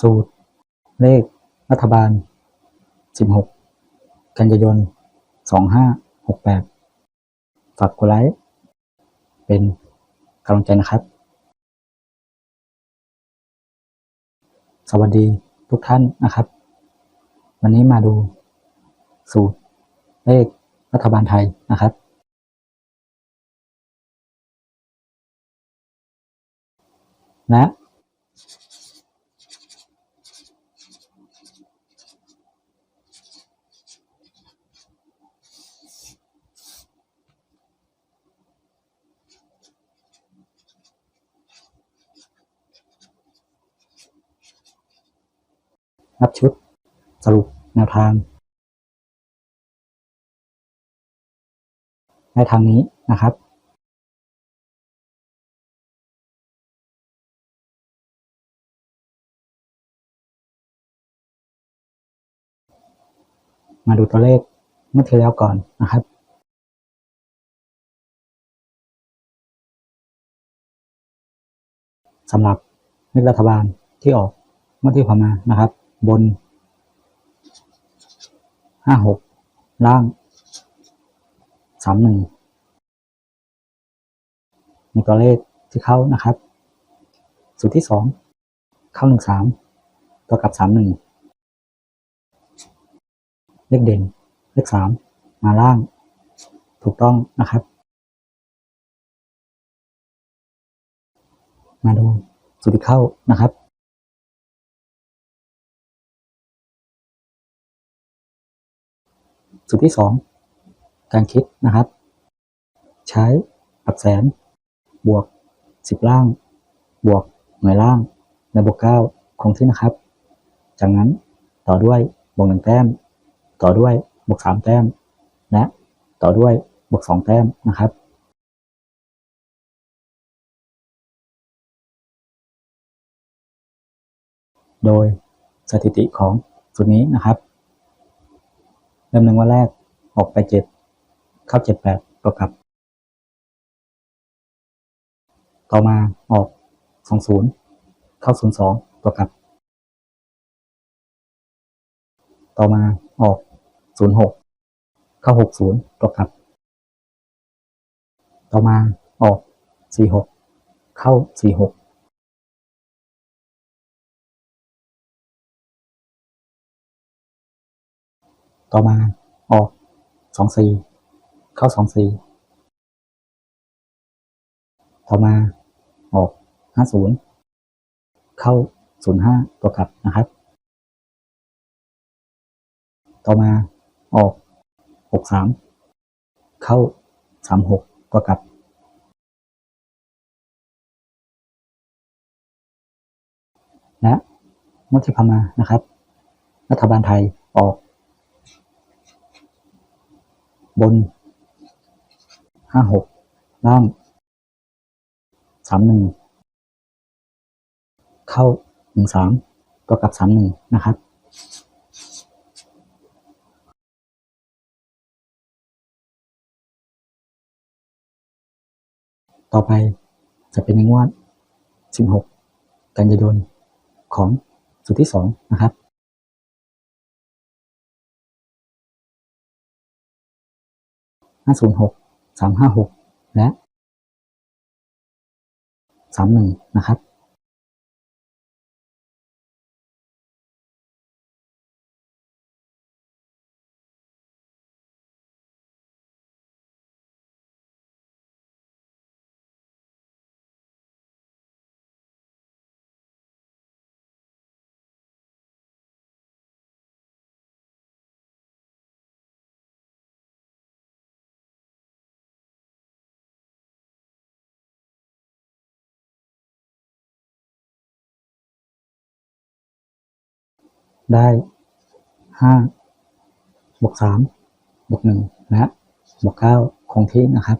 สูตร เลข รัฐบาล 16 กันยายน 2568 ฝากกดไลค์ เป็นกำลังใจนะครับ สวัสดีทุกท่านนะครับ วันนี้มาดูสูตรเลขรัฐบาลไทยนะครับและับชุดสรุปแนวทางในทางนี้นะครับ มาดูตัวเลขเมื่อที่แล้วก่อนนะครับสำหรับเลขรัฐบาลที่ออกเมื่อที่ผ่านมานะครับ บนห้าหกล่างสามหนึ่งมีตัวเลขที่เข้านะครับ สูตรที่สองเข้าหนึ่งสามตัวกับสามหนึ่งเลขเด่นเลขสามมาล่าง ถูกต้องนะครับ มาดูสูตรที่เข้านะครับ สูตรที่สองการคิดนะครับ ใช้หลักแสน บวกสิบล่าง บวกหน่วยล่างในบวกเก้าคงที่นะครับ จากนั้นต่อด้วยบวกหนึ่งแต้ม ต่อด้วยบวกสามแต้ม และ ต่อด้วยบวกสองแต้มนะครับโดยสถิติของสูตรนี้นะครับ ริ่มหนึ่งวันแรกออกไปเจ็ดเข้าเจ็ดแปดตัวกลับ ต่อมาออกสองศูนย์เข้าศูนย์สองตัวกลับ ต่อมาออกศูนย์หกเข้าหกศูนย์ตัวกลับ ต่อมาออกสี่หกเข้าสี่หก ต่อมา ออกสองสี่เข้าสองสี่ต่อมา ออกห้าศูนย์เข้าศูนย์ห้าตัวกลับนะครับ ต่อมาออกหกสามเข้าสามหกตัวกลับ และงวดที่ผ่านมานะครับ รัฐบาลไทยออก บนห้าหกล่างสามหนึ่งเข้าหนึ่งสามตัวกับสามหนึ่งนะครับ ต่อไปจะเป็นงวดสิบหกกันยายนของสูตรที่สองนะครับ ห้าศูนย์หกสามห้าหกและสามหนึ่งนะครับ ได้ห้าบวกสามบวกหนึ่งและบวกเก้าคงที่นะครับ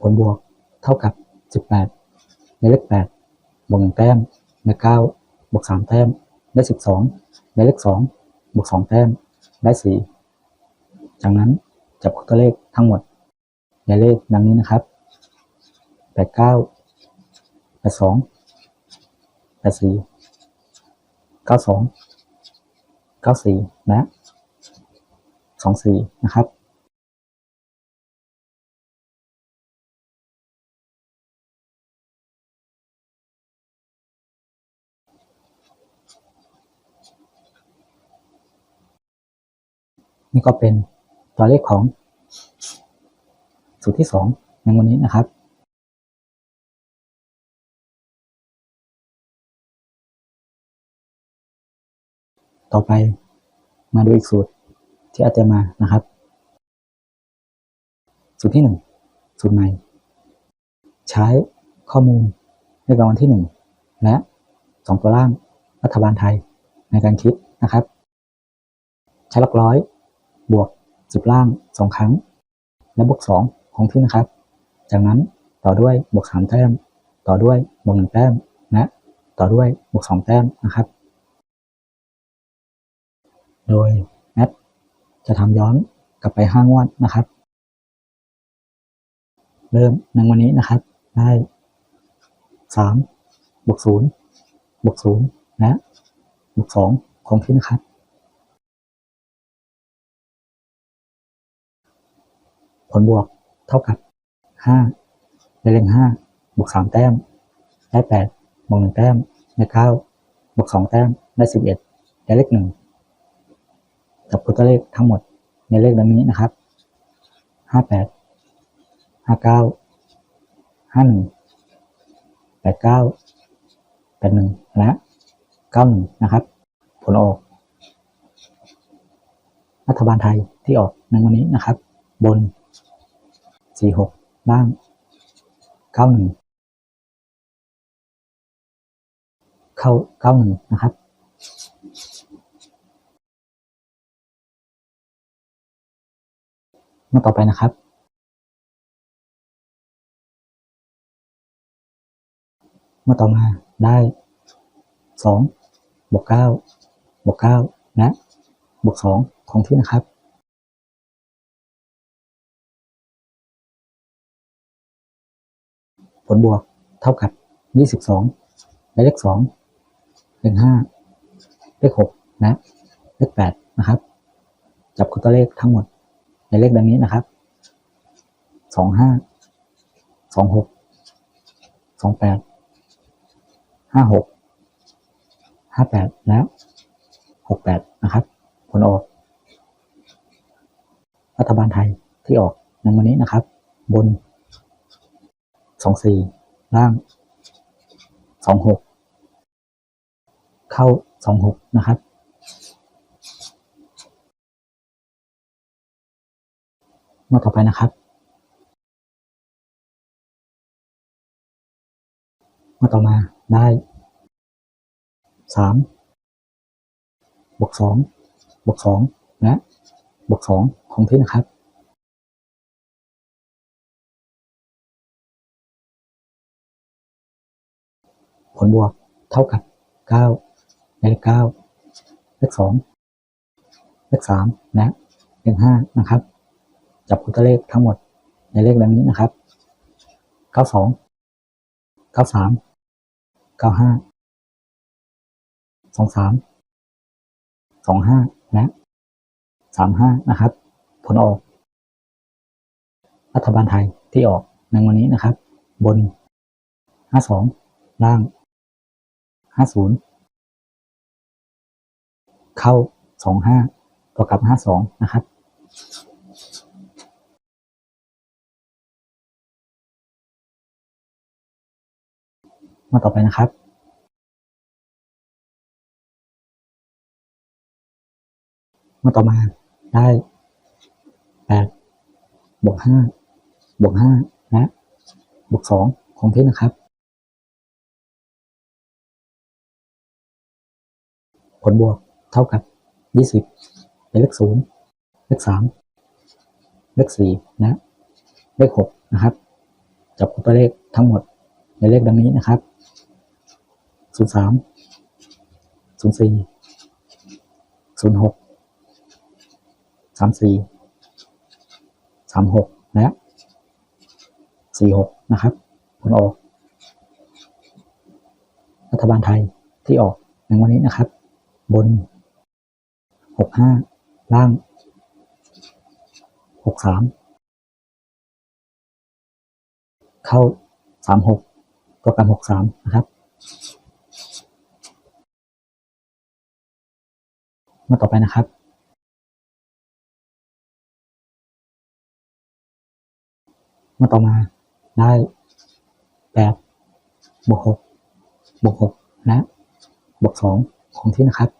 ผลบวกเท่ากับ18ในเลข8บวก1แต้มใน9บวก3แต้มได้12ในเลข2บวก2แต้มได้4จากนั้นจับคู่ตัวเลขทั้งหมดในเลขดังนี้นะครับ89 82 84 92 94แดสี่เก้าสองเก้าสี่นะสองสี่นะครับนี่ก็เป็นตัวเลขของสูตรที่สองในวันนี้นะครับ ต่อไปมาดูอีกสูตรที่อาจจะมานะครับ สูตรที่1สูตรใหม่ ใช้ข้อมูลเลขรางวัลที่1และ2ตัวล่างรัฐบาลไทยในการคิดนะครับ ใช้หลักร้อย บวก10ล่าง2ครั้ง และบวก2คงที่นะครับ จากนั้นต่อด้วยบวก3แต้ม ต่อด้วยบวก1แต้มและต่อด้วยบวก2แต้มนะครับ โดยแอดจะทำย้อนกลับไป5งวดนะครับ เริ่มในวันนี้นะครับ ได้3บวก0บวก0และบวก2คงที่นะครับ ผลบวกเท่ากับ5ในเลข5บวก3แต้ม ได้8บวก1แต้ม ได้9บวก2แต้ม ได้11ได้เลข1 จับตัวเลขทั้งหมดในเลขดังนี้นะครับห้าแปดห้าเก้าห้าหนึ่งแปดเก้าแปดหนึ่งและเก้าหนึ่งนะครับ ผลออก รัฐบาลไทยที่ออกในวันนี้นะครับ บนสี่หกล่างเก้าหนึ่งเข้าเก้าหนึ่งนะครับ มาต่อไปนะครับมื่อต่อมาได้สองบวกเก้าบวกเก้าและบวกสองของที่นะครับผลบวกเท่ากับยี่สิบสองและเลขสองเลขห้าเลขหกและเลขแปดนะครับ จับคู่ตัวเลขทั้งหมด ในเลขดังนี้นะครับ สองห้า สองหก สองแปด ห้าหก ห้าแปดแล้ว หกแปดนะครับ ผลออก รัฐบาลไทยที่ออกในวันนี้นะครับ บน สองสี่ ล่าง สองหก เข้าสองหกนะครับ มาต่อไปนะครับมาต่อมาได้สามบวกสองบวกสองและบวกสองคงที่นะครับผลบวกเท่ากับเก้าในเลขเก้าเลขสองเลขสามและเลขห้านะครับ จับคู่ตัวเลขทั้งหมดในเลขดังนี้นะครับเก้าสองเก้าสามเก้าห้าสองสามสองห้าและสามห้านะครับ ผลออก รัฐบาลไทยที่ออกในวันนี้นะครับ บนห้าสองล่างห้าศูนย์เข้าสองห้าต่อกับห้าสองนะครับ มาต่อไปนะครับมาต่อมาได้แปดบวกห้าบวกห้าและบวกสองคงที่นะครับ ผลบวกเท่ากับยี่สิบเป็นเลขศูนย์เลขสามเลขสี่และเลขหกนะครับ จับคู่ตัวเลขทั้งหมดในเลขดังนี้นะครับ ศูนย์สามศูนย์สี่ศูนย์หกสามสี่สามหกและสี่หกนะครับผลออก รัฐบาลไทยที่ออกในวันนี้นะครับ บนหกห้าล่างหกสามเข้าสามหกตัวกันหกสามนะครับ มาต่อไปนะครับมาต่อมาได้แปดบวกหกบวกหกและบวกสองของที่นะครับ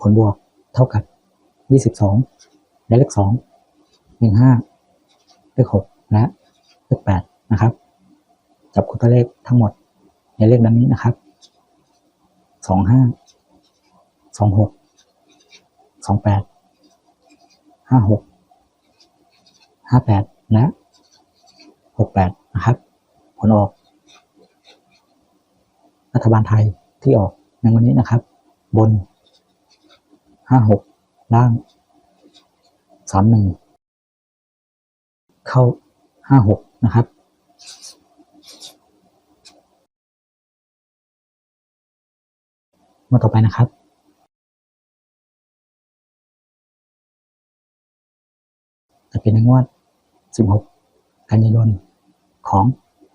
ผลบวกเท่ากับยี่สิบสองและเลขสองหนึ่งห้าเลขหกและเลขแปดนะครับ จับคู่ตัวเลขทั้งหมด ในเลขดังนี้นะครับสองห้าสองหกสองแปดห้าหกห้าแปดและหกแปดนะครับ ผลออก รัฐบาลไทยที่ออกในวันนี้นะครับ บนห้าหกล่างสามหนึ่งเข้าห้าหกนะครับ มาต่อไปนะครับแต่เป็นในงวดสิบหกกันยายนของ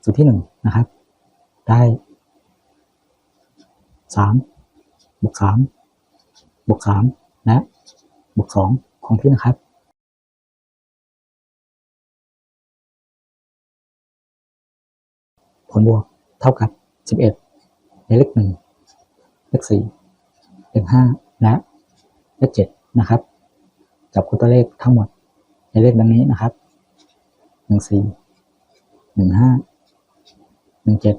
สูตรที่หนึ่งนะครับ ได้สามบวกสามบวกสามและบวกสองของที่นะครับผลบวกเท่ากับสิบเอ็ดในเลขหนึ่ง เลขสี่เลงห้าและเลขเจ็ดนะครับ จับคู่ตัวเลขทั้งหมดในเลขดังนี้นะครับหนึ่งสี่หนึ่งห้าหนึ่งเจ็ด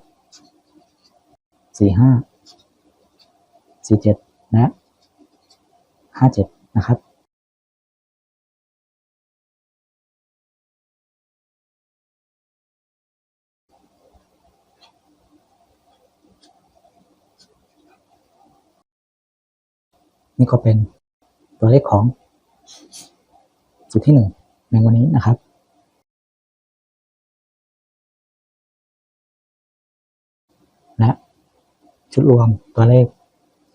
สี่ห้าสี่เจ็ดและห้าเจ็ดนะครับ นี่ก็เป็นตัวเลขของสุดที่หนึ่งในวันนี้นะครับและชุดรวมตัวเลข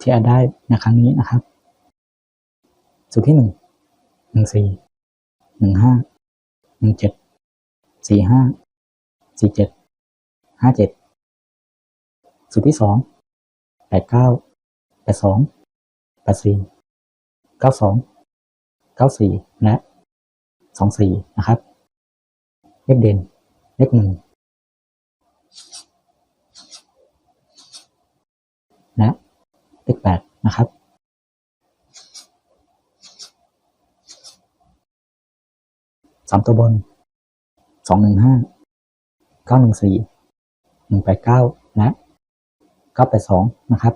ที่อาจได้ในครั้งนี้นะครับสุดที่หนึ่งหนึ่งสี่หนึ่งห้าหนึ่งเจ็ดสี่ห้าสี่เจ็ดห้าเจ็ดสุดที่สองแปดเก้าแปดสอง ดสี่เก้าสองเก้าสี่และสองสี่นะครับ เลขเด่น เลขหนึ่งและเลขแปดนะครับสามตัวบนสองหนึ่งห้าเก้าหนึ่งสี่หนึ่งแปดเก้าและเก้าแปดสองนะครับ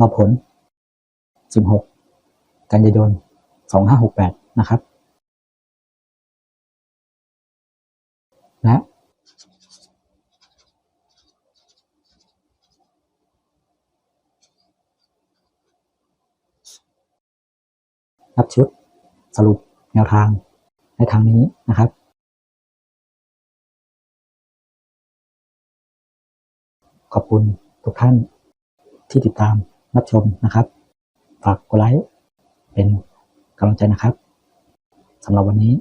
มาผล 16 กันยายน 2568 นะครับ และรับชุดสรุปแนวทางในทางนี้นะครับ ขอบคุณทุกท่านที่ติดตาม รับชมนะครับ ฝากกดไลค์เป็นกำลังใจนะครับสำหรับวันนี้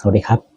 สวัสดีครับ